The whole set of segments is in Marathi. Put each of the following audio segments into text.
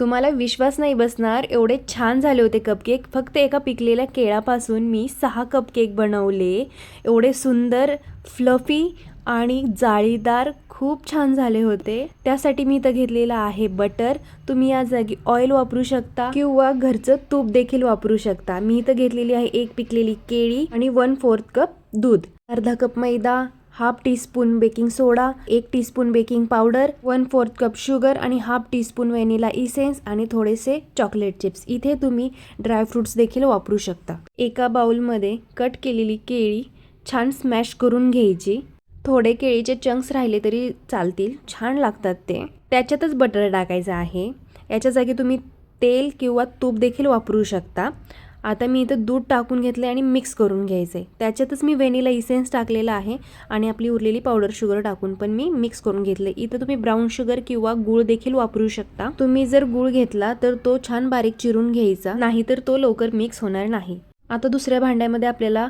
तुम्हाला विश्वास नाही बसणार एवढे छान झाले होते कपकेक फक्त एका पिकलेल्या केळापासून मी सहा कपकेक बनवले. एवढे सुंदर फ्लफी आणि जाळीदार खूप छान झाले होते. त्यासाठी मी इथं घेतलेलं आहे बटर तुम्ही या जागी ऑइल वापरू शकता किंवा घरचं तूप देखील वापरू शकता. मी इथं घेतलेली आहे एक पिकलेली केळी आणि वन फोर्थ कप दूध. अर्धा cup maida half teaspoon baking soda एक teaspoon baking powder one fourth cup sugar आणि हाफ टीस्पून व्हॅनिला इसेन्स आणि थोडेसे चॉकलेट चिप्स. इथे तुम्ही ड्रायफ्रुट्स देखील वापरू शकता. एका बाउलमध्ये कट केलेली केळी छान स्मॅश करून घ्यायची. थोडे केळीचे चंक्स राहिले तरी चालतील. छान लागतात ते. त्याच्यातच बटर टाकायचं आहे. याच्या जागी तुम्ही तेल किंवा तूप देखील वापरू शकता. आता मी इथं दूध टाकून घेतलं आणि मिक्स करून घ्यायचं आहे त्याच्यातच मी व्हॅनिला इसेन्स टाकलेला आहे आणि आपली उरलेली पावडर शुगर टाकून पण मी मिक्स करून घेतले इथं तुम्ही ब्राऊन शुगर किंवा गूळ देखील वापरू शकता. तुम्ही जर गूळ घेतला तर तो छान बारीक चिरून घ्यायचा नाहीतर तो लवकर मिक्स होणार नाही. आता दुसऱ्या भांड्यामध्ये आपल्याला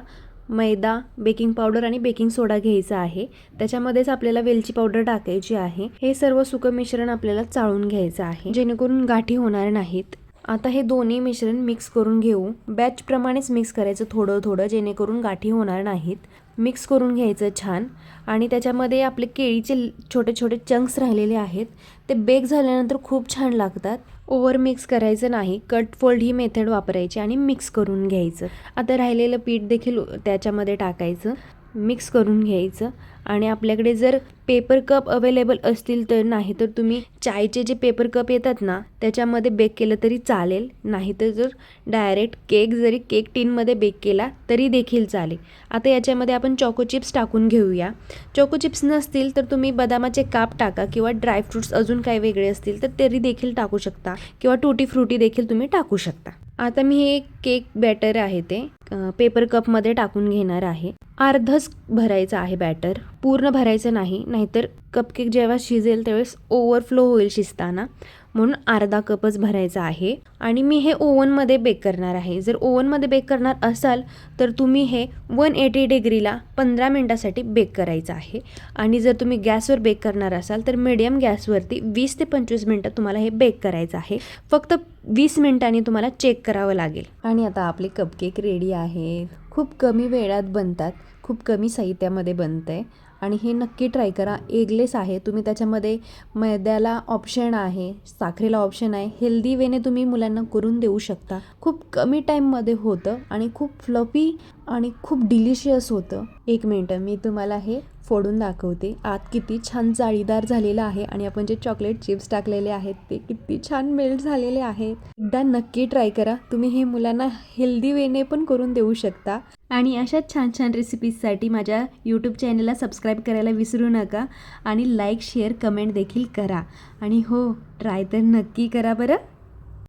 मैदा बेकिंग पावडर आणि बेकिंग सोडा घ्यायचा आहे. त्याच्यामध्येच आपल्याला वेलची पावडर टाकायची आहे. हे सर्व सुकं मिश्रण आपल्याला चाळून घ्यायचं आहे. जेणेकरून गाठी होणार नाहीत. आता हे दोन्ही मिश्रण मिक्स करून घेऊ. बॅचप्रमाणेच मिक्स करायचं थोडं थोडं जेणेकरून गाठी होणार नाहीत. मिक्स करून घ्यायचं छान. आणि त्याच्यामध्ये आपले केळीचे छोटे छोटे चंक्स राहिलेले आहेत. ते बेक झाल्यानंतर खूप छान लागतात. ओव्हर मिक्स करायचं नाही. कट फोल्ड ही मेथड वापरायची आणि मिक्स करून घ्यायचं. आता राहिलेलं पीठ देखील त्याच्यामध्ये टाकायचं. मिक्स करून घ्यायचं. आणि आपल्याकडे जर पेपर कप अवेलेबल असतील तर नाही तर तुम्ही चायचे जे पेपर कप येतात ना त्याच्यामध्ये बेक केलं तरी चालेल. नाही तर जर डायरेक्ट केक जरी केक टीनमध्ये बेक केला तरी देखील चालेल. आता याच्यामध्ये आपण चॉको चिप्स टाकून घेऊया. चॉको चिप्स नसतील तर तुम्ही बदामाचे काप टाका किंवा ड्रायफ्रुट्स अजून काही वेगळे असतील तर तरी देखील टाकू शकता किंवा टुटी फ्रुटी देखील तुम्ही टाकू शकता. आता मी हे केक बॅटर आहे ते. पेपर कपमध्ये टाकून घेणार आहे. अर्धच भरायचं आहे बॅटर पूर्ण भरायचं नाही नाहीतर कपकेक जेव्हा शिजेल त्यावेळेस ओव्हरफ्लो होईल शिजताना. म्हणून अर्धा कपच भरायचा आहे. आणि मी हे ओव्हनमध्ये बेक करणार आहे. जर ओव्हनमध्ये बेक करणार असाल तर तुम्ही हे वन एटी डिग्रीला पंधरा मिनटासाठी बेक करायचं आहे. आणि जर तुम्ही गॅसवर बेक करणार असाल तर मिडियम गॅसवरती वीस ते पंचवीस मिनटं तुम्हाला हे बेक करायचं आहे. फक्त वीस मिनिटांनी तुम्हाला चेक करावं लागेल. आणि आता आपले कपकेक रेडी आहे. खूप कमी वेळात बनतात. खूप कमी साहित्यामध्ये बनतं आहे आणि हे नक्की ट्राय करा. एगलेस आहे. तुम्ही त्याच्यामध्ये मैद्याला ऑप्शन आहे. साखरेला ऑप्शन आहे. हेल्दी वेने तुम्ही मुलांना करून देऊ शकता. खूप कमी टाईममध्ये होतं आणि खूप फ्लफी आणि खूप डिलिशियस होतं. एक मिनटं मी तुम्हाला हे फोडून दाखवते. आत किती छान जाळीदार झालेलं आहे आणि आपण जे चॉकलेट चिप्स टाकलेले आहेत ते किती छान मेल्ट झालेले आहेत. एकदा नक्की ट्राय करा. तुम्ही हे मुलांना हेल्दी वेने पण करून देऊ शकता. आणि अशाच छान छान रेसिपीजसाठी माझ्या यूट्यूब चॅनलला सबस्क्राईब करायला विसरू नका आणि लाईक शेअर कमेंट देखील करा. आणि हो ट्राय तर नक्की करा बरं.